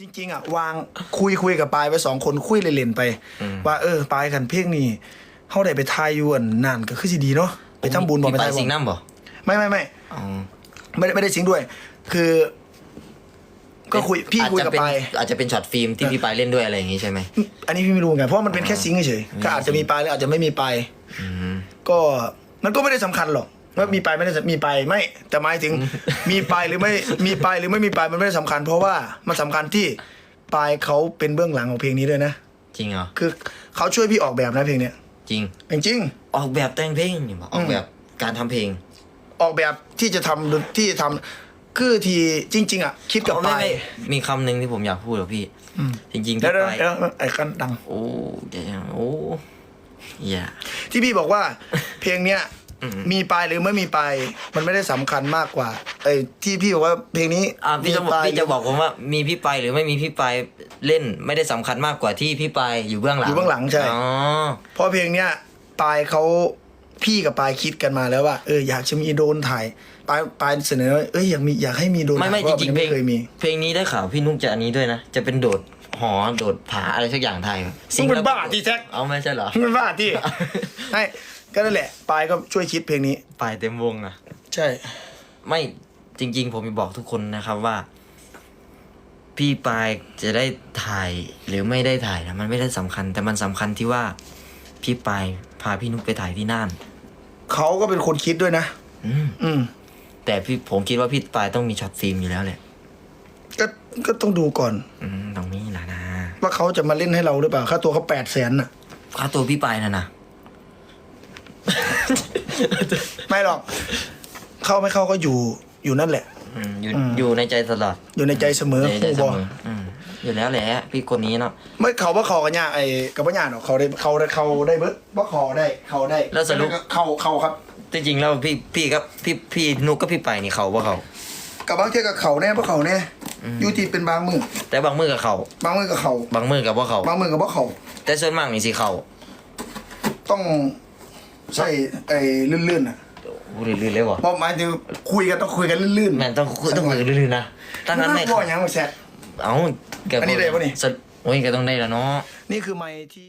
จริงๆอะวางคุยคุยกับปายไปสองคนคุยเล่นๆไป ว่าเออปายกันเพลงนี้เฮาได้ไปทายอยู่อันนั่นก็คือสิดีเนาะไปทำบุญบ่พี่ไปไปทายสิงบ่น้ำบ่ไม่ไม่ไม่อ๋อไม่ได้ไม่ได้สิงด้วย คือ ก็คุยพี่คุยกับอาจจะเป็นปายอาจจะเป็นช็อตฟิล์มที่พี่ไปเล่นด้วยอะไรอย่างงี้ใช่ไหมอันนี้พี่ไม่รู้เหมือนกันเพราะว่ามันเป็นแค่ซิงค์เฉยๆก็อาจจะมีปลายหรืออาจจะไม่มีปลายอืมก็มันก็ไม่ได้สำคัญหรอก ว่ามีปลายไม่ได้มีปลายไม่ แต่หมายถึงมีปลายหรือไม่มีปลายหรือไม่มีปลายมันไม่ได้สำคัญ เพราะว่ามันสำคัญที่ปลายเขาเป็นเบื้องหลังของเพลงนี้ด้วยนะจริงเหรอคือเขาช่วยพี่ออกแบบนะเพลงเนี้ยจริงจริงออกแบบแต่งเพลงนี่บ่ออกแบบการทำเพลงๆออกแบบที่จะทำดนที่จะทำคือทีจริง ๆ อะ คิดกับอ๋อปไม่ลายไม่มีคำหนึ่งที่ผมอยากพูดกับพี่จริงๆเดี๋ยพี่วไปเดี๋ยวเดี๋ยวไอ้กันดัง โอ้เดี๋ยวโอ้อย่าที่พี่บอกว่า เพลงเนี้ย อืมมีปลายหรือไม่มีปลายมันไม่ได้สำคัญมากกว่าไอ้ที่พี่บอกว่าเพลงนี้อ่าพี่จะบอกมีปลายพี่จะบอกผมว่ามีพี่ไปหรือไม่มีพี่ไปเล่นไม่ได้สำคัญมากกว่าที่พี่ไปอยู่เบื้องหลังอยู่เบื้องหลังใช่ อ๋อ เพราะเพลงเนี้ยปลายเขาพี่กับปลายคิดกันมาแล้วว่าเอออยากจะมีโดรนถ่ายปลายปลายเสนอว่าเอ้ยอยากมีอยากให้มีโดรนไม่ไม่ถ่ายจริงๆพาะเพลไม่งเคยมีเพลงนี้ได้ข่าวพี่นุ๊กจะอันนี้ด้วยนะ จะเป็นโดดหอโดดผาอะไรสักอย่างไทยมึงเป็นบ้าที่แท็ก เอาไม่ใช่เหรอมึงเป็นบ้าที่ให้ ก็นั่นแหละปลายก็ช่วยคิดเพลงนี้ไปเต็มวงอะ ใช่ไม่จริง ๆ ผมจะบอกทุกคนนะครับว่า พี่ปายจะได้ถ่ายหรือไม่ได้ถ่ายนะมันไม่ได้สำคัญ แต่มันสำคัญที่ว่าพี่ปายพาพี่นุ๊กไปถ่ายที่น่าน เขาก็เป็นคนคิดด้วยนะ อืมอืม แต่พี่ผมคิดว่าพี่ปายต้องมีช็อตฟิล์มอยู่แล้วแหละก็ก็ต้องดูก่อน อืมตรงนี้นะนะว่าเขาจะมาเล่นให้เราหรือเปล่าค่าตัวเขาแปดแสนน่ะค่าตัวพี่ปายนะนะ ไม่หรอก เข้าไม่เข้าก็อยู่อยู่นั่นแหละ อืมอยู่อืมอยู่ในใจตลอดอยู่ในใจเสมอในใจผู้เสบอมออืมอยู่แล้วแหละพี่คนนี้เนาะไม่เขาว่าเขากันยากไอ้กับว่าญาติหรอกเขาได้เขาได้เขาได้เบิดว่าเขาได้เขาได้แล้วสรุปเขาเขาครับจริงๆแล้วพี่พี่กับพี่พี่นุกกับพี่ไปนี่เขาว่าเขา กับบางเที่ยกับเขาแน่เพราะเขาแน่อยูทีเป็นบางมือแต่บางมือกับเขาบางมือกับเขาบางมือกับว่าเขาบางมือกับว่าเขาแต่ส่วนมากนี่สิเขาต้อง ใส่ไอ้ลื่นๆอะพูดลื่นๆเลยวะเพราะหมายถึงคุยกันต้องคุยกันลื่นๆแม่นต้องคุยต้องคุยลื่นๆนะตั้งนั้นไม่พ่อยังไม่แซะเอ้าแกอันนี้ได้ปะนี่สโอ้ยแกต้องได้แล้วเนาะนี่คือไม้ที่